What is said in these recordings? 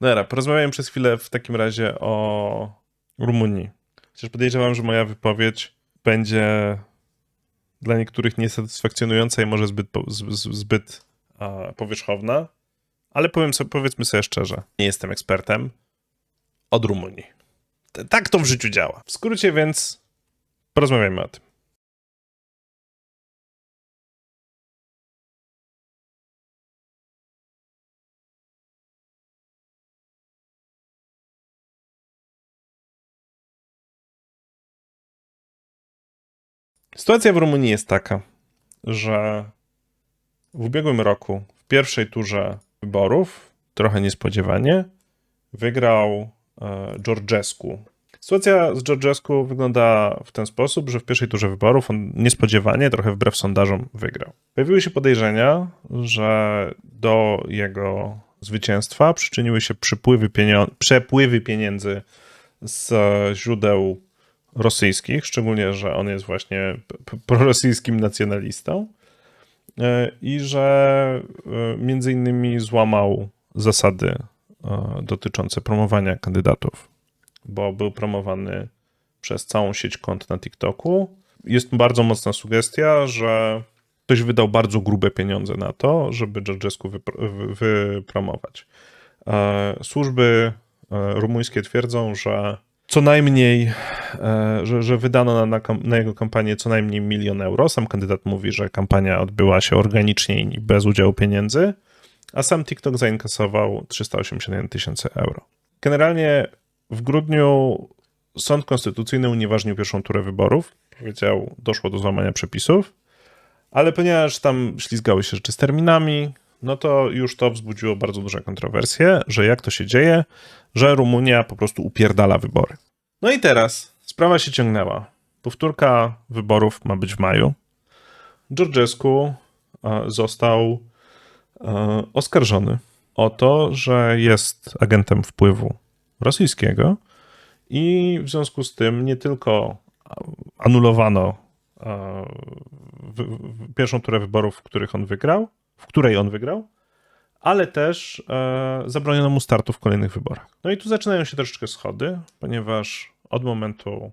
Dobra, porozmawiałem przez chwilę w takim razie o Rumunii. Chociaż podejrzewam, że moja wypowiedź będzie dla niektórych niesatysfakcjonująca i może zbyt, zbyt powierzchowna, ale powiem sobie, powiedzmy sobie szczerze, nie jestem ekspertem od Rumunii. Tak to w życiu działa. W skrócie więc porozmawiajmy o tym. Sytuacja w Rumunii jest taka, że w ubiegłym roku, w pierwszej turze wyborów, trochę niespodziewanie, wygrał e, Georgescu. Sytuacja z Georgescu wygląda w ten sposób, że w pierwszej turze wyborów on niespodziewanie, trochę wbrew sondażom, wygrał. Pojawiły się podejrzenia, że do jego zwycięstwa przyczyniły się przepływy pieniędzy z źródeł rosyjskich, szczególnie, że on jest właśnie prorosyjskim nacjonalistą e, i że e, między innymi złamał zasady e, dotyczące promowania kandydatów, bo był promowany przez całą sieć kont na TikToku. Jest bardzo mocna sugestia, że ktoś wydał bardzo grube pieniądze na to, żeby Georgescu wypro- wy- wypromować. Służby rumuńskie twierdzą, że co najmniej, e, że, że wydano na, na, jego kampanię co najmniej milion euro. Sam kandydat mówi, że kampania odbyła się organicznie i bez udziału pieniędzy, a sam TikTok zainkasował 381 tysięcy euro. Generalnie w grudniu Sąd Konstytucyjny unieważnił pierwszą turę wyborów. Powiedział, doszło do złamania przepisów, ale ponieważ tam ślizgały się rzeczy z terminami, no to już to wzbudziło bardzo duże kontrowersje, że jak to się dzieje, że Rumunia po prostu upierdala wybory. No i teraz sprawa się ciągnęła. Powtórka wyborów ma być w maju. Georgescu e, został e, oskarżony o to, że jest agentem wpływu rosyjskiego i w związku z tym nie tylko anulowano e, pierwszą turę wyborów, w których on wygrał, w której on wygrał, ale też e, zabroniono mu startu w kolejnych wyborach. No i tu zaczynają się troszeczkę schody, ponieważ od momentu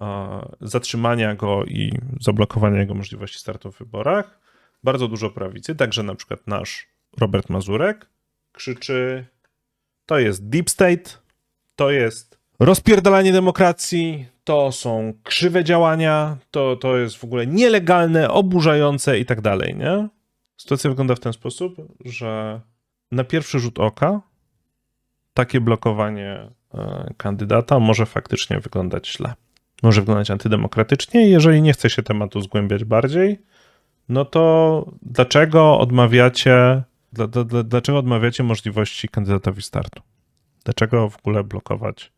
e, zatrzymania go i zablokowania jego możliwości startu w wyborach, bardzo dużo prawicy, także na przykład nasz Robert Mazurek krzyczy: To jest deep state, to jest rozpierdalanie demokracji, to są krzywe działania, to, to jest w ogóle nielegalne, oburzające i tak dalej, nie? Sytuacja wygląda w ten sposób, że na pierwszy rzut oka takie blokowanie e, kandydata może faktycznie wyglądać źle. Może wyglądać antydemokratycznie. Jeżeli nie chce się tematu zgłębiać bardziej, no to dlaczego odmawiacie, dla, dla, dlaczego odmawiacie możliwości kandydatowi startu? Dlaczego w ogóle blokować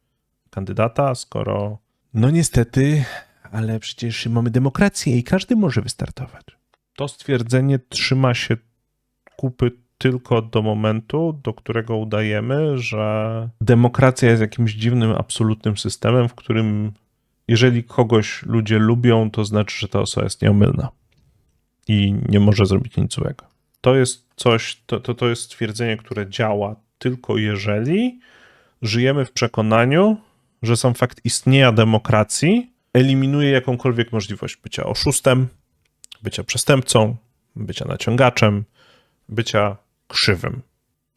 kandydata, skoro no niestety, ale przecież mamy demokrację i każdy może wystartować. To stwierdzenie trzyma się kupy tylko do momentu, do którego udajemy, że demokracja jest jakimś dziwnym, absolutnym systemem, w którym jeżeli kogoś ludzie lubią, to znaczy, że ta osoba jest nieomylna i nie może zrobić nic złego. To jest coś, to, to, to jest stwierdzenie, które działa tylko jeżeli żyjemy w przekonaniu, że sam fakt istnienia demokracji eliminuje jakąkolwiek możliwość bycia oszustem, bycia przestępcą, bycia naciągaczem, bycia krzywym.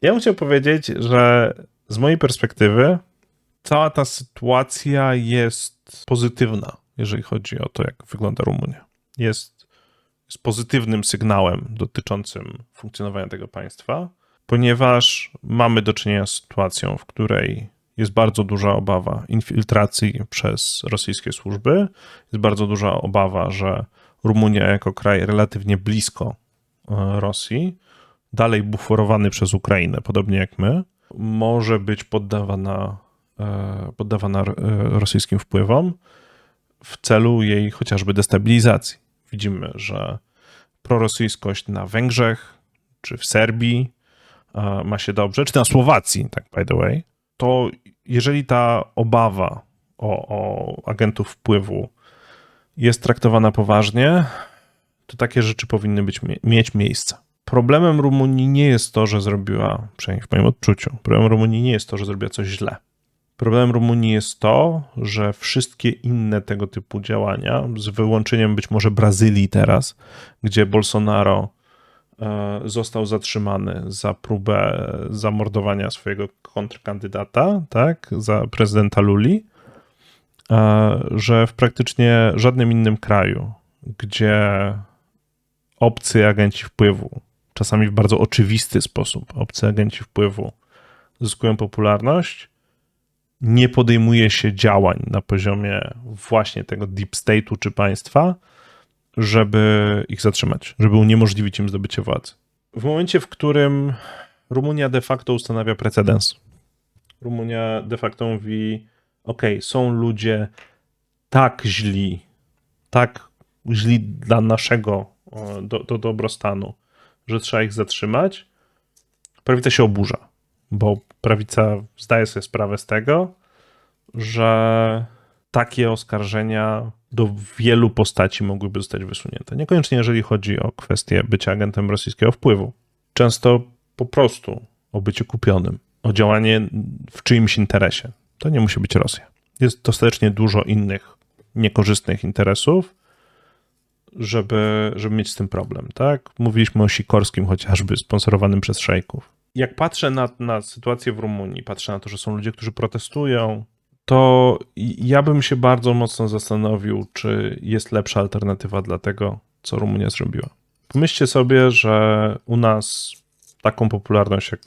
Ja bym chciał powiedzieć, że z mojej perspektywy cała ta sytuacja jest pozytywna, jeżeli chodzi o to, jak wygląda Rumunia. Jest, jest pozytywnym sygnałem dotyczącym funkcjonowania tego państwa, ponieważ mamy do czynienia z sytuacją, w której jest bardzo duża obawa infiltracji przez rosyjskie służby, jest bardzo duża obawa, że Rumunia jako kraj relatywnie blisko e, Rosji, dalej buforowany przez Ukrainę, podobnie jak my, może być poddawana, e, poddawana e, rosyjskim wpływom w celu jej chociażby destabilizacji. Widzimy, że prorosyjskość na Węgrzech czy w Serbii ma się dobrze, czy na Słowacji, tak by the way, to jeżeli ta obawa o, o agentów wpływu jest traktowana poważnie, to takie rzeczy powinny być, mieć miejsce. problemem Rumunii nie jest to, że zrobiła, przynajmniej w moim odczuciu, problemem Rumunii nie jest to, że zrobiła coś źle. Problemem Rumunii jest to, że wszystkie inne tego typu działania, z wyłączeniem być może Brazylii teraz, gdzie Bolsonaro e, został zatrzymany za próbę zamordowania swojego kontrkandydata, tak, za prezydenta Luli, że w praktycznie żadnym innym kraju, gdzie obcy agenci wpływu, czasami w bardzo oczywisty sposób, obcy agenci wpływu zyskują popularność, nie podejmuje się działań na poziomie właśnie tego deep state'u czy państwa, żeby ich zatrzymać, żeby uniemożliwić im zdobycie władzy. W momencie, w którym Rumunia de facto ustanawia precedens, Rumunia de facto mówi: OK, są ludzie tak źli, tak źli dla naszego do, do dobrostanu, że trzeba ich zatrzymać, prawica się oburza, bo prawica zdaje sobie sprawę z tego, że takie oskarżenia do wielu postaci mogłyby zostać wysunięte. Niekoniecznie jeżeli chodzi o kwestię bycia agentem rosyjskiego wpływu. Często po prostu o bycie kupionym, o działanie w czyimś interesie. To nie musi być Rosja. Jest dostatecznie dużo innych niekorzystnych interesów, żeby, żeby mieć z tym problem, tak? Mówiliśmy o Sikorskim chociażby, sponsorowanym przez szejków. Jak patrzę na, na sytuację w Rumunii, patrzę na to, że są ludzie, którzy protestują, to ja bym się bardzo mocno zastanowił, czy jest lepsza alternatywa dla tego, co Rumunia zrobiła. Pomyślcie sobie, że u nas taką popularność jak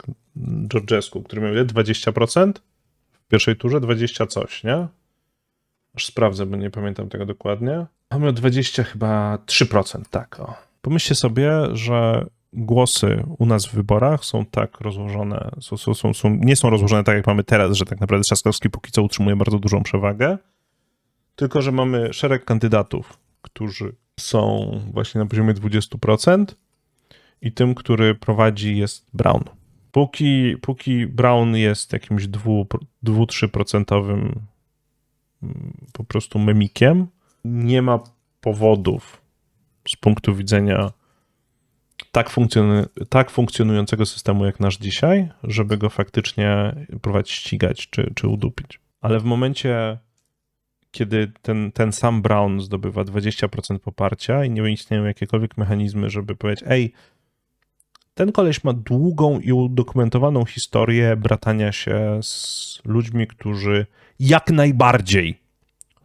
Georgescu, który miał 20% w pierwszej turze, 20 coś, nie? Aż sprawdzę, bo nie pamiętam tego dokładnie. On miał 20 chyba 3%, tak. O. Pomyślcie sobie, że głosy u nas w wyborach są tak rozłożone, są, są, są, nie są rozłożone tak jak mamy teraz, że tak naprawdę Trzaskowski póki co utrzymuje bardzo dużą przewagę, tylko że mamy szereg kandydatów, którzy są właśnie na poziomie 20% i tym, który prowadzi jest Brown. Póki, póki Brown jest jakimś 2-3% po prostu memikiem, nie ma powodów z punktu widzenia tak, funkcjonu tak funkcjonującego systemu jak nasz dzisiaj, żeby go faktycznie próbować ścigać czy, czy udupić. Ale w momencie, kiedy ten, ten sam Brown zdobywa 20% poparcia i nie istnieją jakiekolwiek mechanizmy, żeby powiedzieć, ej, ten koleś ma długą i udokumentowaną historię bratania się z ludźmi, którzy jak najbardziej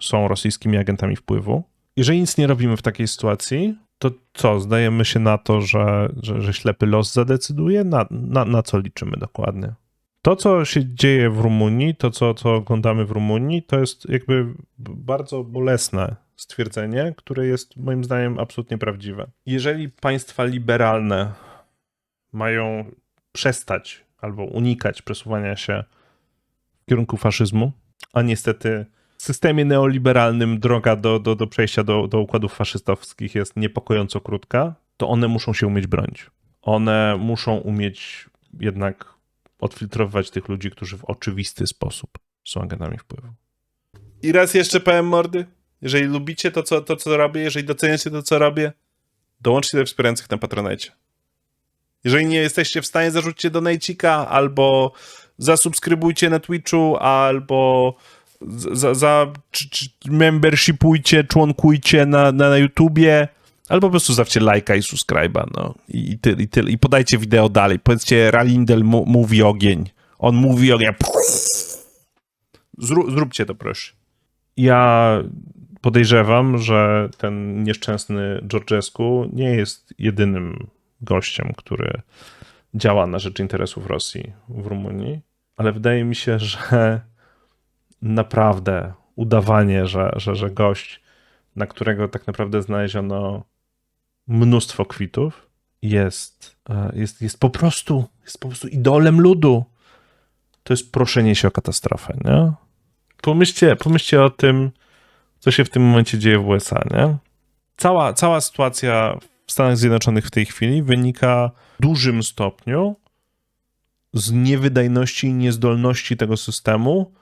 są rosyjskimi agentami wpływu. Jeżeli nic nie robimy w takiej sytuacji, to co, zdajemy się na to, że, że, że ślepy los zadecyduje? Na, na, na co liczymy dokładnie? To, co się dzieje w Rumunii, to, co, co oglądamy w Rumunii, to jest jakby bardzo bolesne stwierdzenie, które jest moim zdaniem absolutnie prawdziwe. Jeżeli państwa liberalne mają przestać albo unikać przesuwania się w kierunku faszyzmu, a niestety w systemie neoliberalnym droga do, do, do przejścia do, do układów faszystowskich jest niepokojąco krótka, to one muszą się umieć bronić. One muszą umieć jednak odfiltrować tych ludzi, którzy w oczywisty sposób są agentami wpływu. I raz jeszcze powiem mordy, jeżeli lubicie to, co, to, co robię, jeżeli doceniacie to, co robię, dołączcie do wspierających na Patronite. Jeżeli nie jesteście w stanie, zarzućcie donajcika albo zasubskrybujcie na Twitchu, albo za, za membershipujcie, członkujcie na, na, na YouTubie, albo po prostu zawcie lajka i subskryba, no. I, i i tyle. I podajcie wideo dalej. Powiedzcie, Ralindel mu, mówi ogień. On mówi ogień. Zró zróbcie to, proszę. Ja podejrzewam, że ten nieszczęsny Georgescu nie jest jedynym gościem, który działa na rzecz interesów Rosji w Rumunii, ale wydaje mi się, że naprawdę udawanie, że, że, że gość, na którego tak naprawdę znaleziono mnóstwo kwitów, jest, e, jest, jest, po prostu, jest po prostu idolem ludu. To jest proszenie się o katastrofę, nie? Pomyślcie, pomyślcie o tym, co się w tym momencie dzieje w USA, nie? Cała, cała sytuacja w Stanach Zjednoczonych w tej chwili wynika w dużym stopniu z niewydajności i niezdolności tego systemu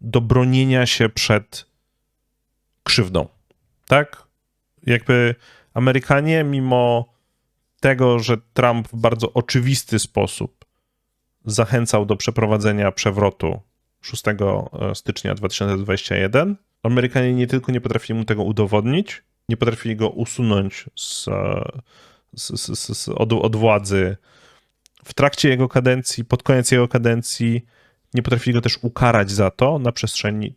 do bronienia się przed krzywdą. Tak? Jakby Amerykanie, mimo tego, że Trump w bardzo oczywisty sposób zachęcał do przeprowadzenia przewrotu 6 stycznia 2021, Amerykanie nie tylko nie potrafili mu tego udowodnić, nie potrafili go usunąć z, z, z, z od, od władzy w trakcie jego kadencji, pod koniec jego kadencji, nie potrafili go też ukarać za to na przestrzeni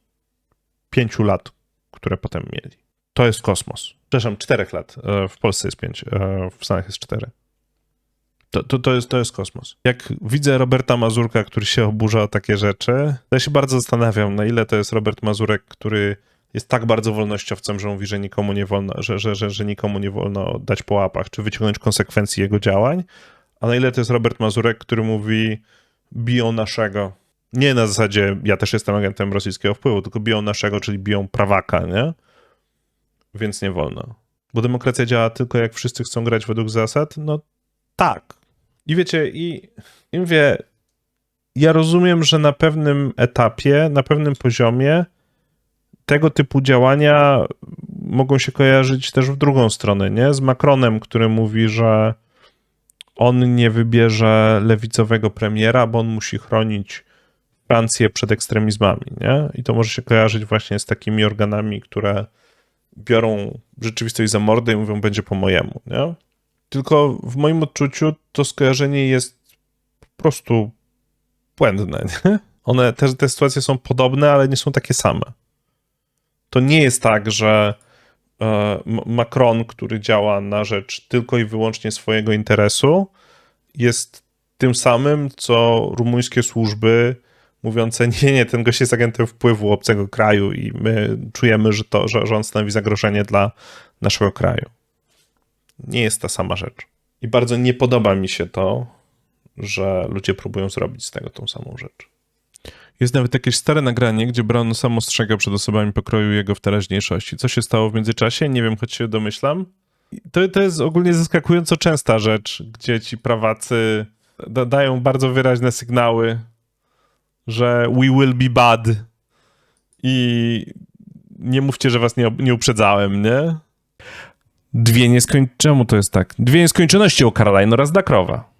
pięciu lat, które potem mieli. To jest kosmos. Przepraszam, czterech lat. E, W Polsce jest pięć, e, w Stanach jest cztery. To, to, to, jest, to jest kosmos. Jak widzę Roberta Mazurka, który się oburza o takie rzeczy, to ja się bardzo zastanawiam, na ile to jest Robert Mazurek, który jest tak bardzo wolnościowcem, że mówi, że nikomu nie wolno, że, że, że, że nikomu nie wolno dać po łapach, czy wyciągnąć konsekwencji jego działań, a na ile to jest Robert Mazurek, który mówi biją naszego. Nie na zasadzie ja też jestem agentem rosyjskiego wpływu, tylko biją naszego, czyli biją prawaka, nie? Więc nie wolno. Bo demokracja działa tylko jak wszyscy chcą grać według zasad? No tak. I wiecie, i, i mówię, ja rozumiem, że na pewnym etapie, na pewnym poziomie tego typu działania mogą się kojarzyć też w drugą stronę, nie? Z Macronem, który mówi, że on nie wybierze lewicowego premiera, bo on musi chronić Francję przed ekstremizmami, nie? I to może się kojarzyć właśnie z takimi organami, które biorą rzeczywistość za mordę i mówią, będzie po mojemu, nie? Tylko w moim odczuciu to skojarzenie jest po prostu błędne, nie? One, te, te sytuacje są podobne, ale nie są takie same. To nie jest tak, że e, Macron, który działa na rzecz tylko i wyłącznie swojego interesu, jest tym samym, co rumuńskie służby mówiące, nie, nie, ten gość jest agentem wpływu obcego kraju i my czujemy, że, to, że, że on stanowi zagrożenie dla naszego kraju. Nie jest ta sama rzecz. I bardzo nie podoba mi się to, że ludzie próbują zrobić z tego tą samą rzecz. Jest nawet jakieś stare nagranie, gdzie Brown sam ostrzega przed osobami pokroju jego w teraźniejszości. Co się stało w międzyczasie? Nie wiem, choć się domyślam. To, to jest ogólnie zaskakująco częsta rzecz, gdzie ci prawacy da, dają bardzo wyraźne sygnały, że we will be bad i nie mówcie, że was nie, nie uprzedzałem, nie? Dwie nieskończoności. Czemu to jest tak? Dwie nieskończoności o Caroline oraz Dakrowa.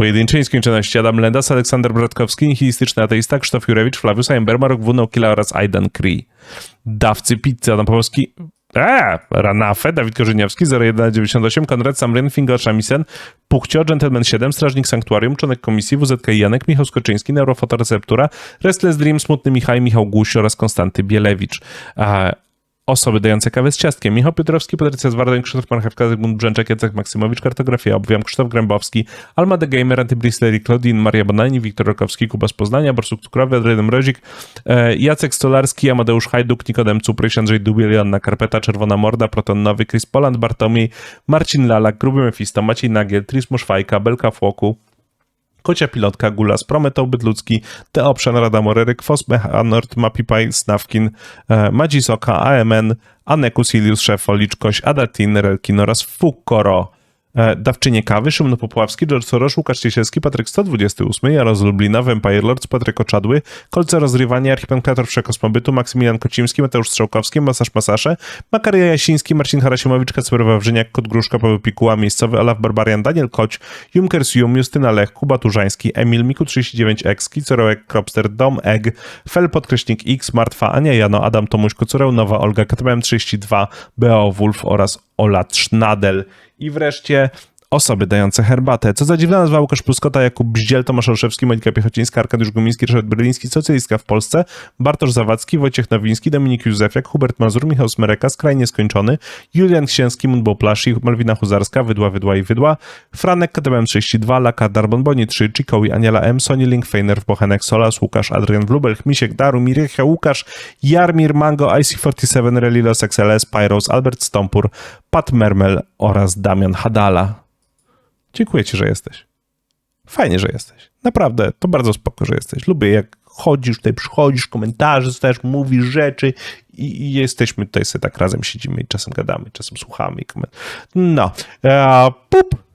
Pojedyncze nieskończoności Adam Lendas, Aleksander Bratkowski, nihilistyczny ateista, Krzysztof Jurewicz, Flawius Aimber, Marok Wuno, Killa oraz Aidan Cree. Dawcy pizzy Adam Pawłowski, Eee, Ranafe, Dawid Korzyniewski, 0198, Konrad Samryn, Fingal Shamisen, Pukcio, Gentleman 7, Strażnik Sanktuarium, Członek Komisji, WZK Janek, Michał Skoczyński, Neurofotoreceptura, Restless Dream, Smutny Michał, Michał Gusi oraz Konstanty Bielewicz. Eee, osoby dające kawę z ciastkiem. Michał Piotrowski, Patrycja Zwardoń, Krzysztof Marchewka, Zygmunt Brzęczek, Jacek Maksymowicz, Kartografia, Obwiam, Krzysztof Grębowski, Alma the Gamer, Antybrislery, Claudine, Maria Bonani, Wiktor Rokowski, Kuba z Poznania, Borsuk Cukrowy, Adrian Mrozik, e, Jacek Stolarski, Amadeusz Hajduk, Nikodem Cupryś, Andrzej Dubiel, Joanna Karpeta, Czerwona Morda, Proton Nowy, Chris Poland, Bartomiej, Marcin Lalak, Gruby Mefisto, Maciej Nagiel, Tris Muszwajka, Belka Fłoku, Kocia Pilotka, Gulas, Prometał The Option, Rada Morery, Kwos, Anort, Mapipaj, Snawkin, e, Madzisoka, AMN, Anekus, Ilius, Szefo, Liczkoś, Adatin, Relkin oraz Fukoro. E, Dawczynie Kawy, Szymon Popławski, George Soros, Łukasz Ciesielski, Patryk 128, Jaroz Lublina, Vampire Lords, Patryk Oczadły, Kolce Rozrywanie, Archipenklator Wszechosmobytu, Maksymilian Kocimski, Mateusz Strzałkowski, Masaż Masasze, Makaria Jasiński, Marcin Harasiemowicz, Kacper Wawrzyniak, Kot Gruszka, Paweł Pikuła, Miejscowy, Olaf Barbarian, Daniel Koć, Junkers Jum, Justyna Lech, Kuba Turzański, Emil, Miku39X, Kicorołek, Kropster, Dom, Egg, Fel, Podkreśnik X, Martwa, Ania Jano, Adam Tomuś, Kucureł, Nowa, Olga, KTM32, BO Wolf oraz Ola Trznadel. I wreszcie osoby dające herbatę. Co za dziwna nazwa Łukasz Pluskota, Jakub Bździel, Tomasz Olszewski, Monika Piechocińska, Arkadiusz Gumiński, Ryszard Bryliński, socjalistka w Polsce, Bartosz Zawadzki, Wojciech Nowiński, Dominik Józefiak, Hubert Mazur, Michał Smereka, Skrajnie Skończony, Julian Księski, Mundbo Plashi, Malwina Huzarska, Wydła, Wydła i Wydła, Franek, KTM 32, Laka, Darbon Boni 3, Chikowi, Aniela M, Sony Link, Feiner, Bochenek, Solas, Łukasz, Adrian Wlubel, Misiek, Daru, Mirycha, Łukasz, Jarmir, Mango, IC47, Relilos, XLS, Pyros, Albert Stompur, Pat Mermel oraz Damian Hadala. Dziękuję ci, że jesteś. Fajnie, że jesteś. Naprawdę, to bardzo spoko, że jesteś. Lubię, jak chodzisz tutaj, przychodzisz, komentarze, też mówisz rzeczy i, i jesteśmy tutaj sobie tak razem siedzimy i czasem gadamy, czasem słuchamy. No, e, pup!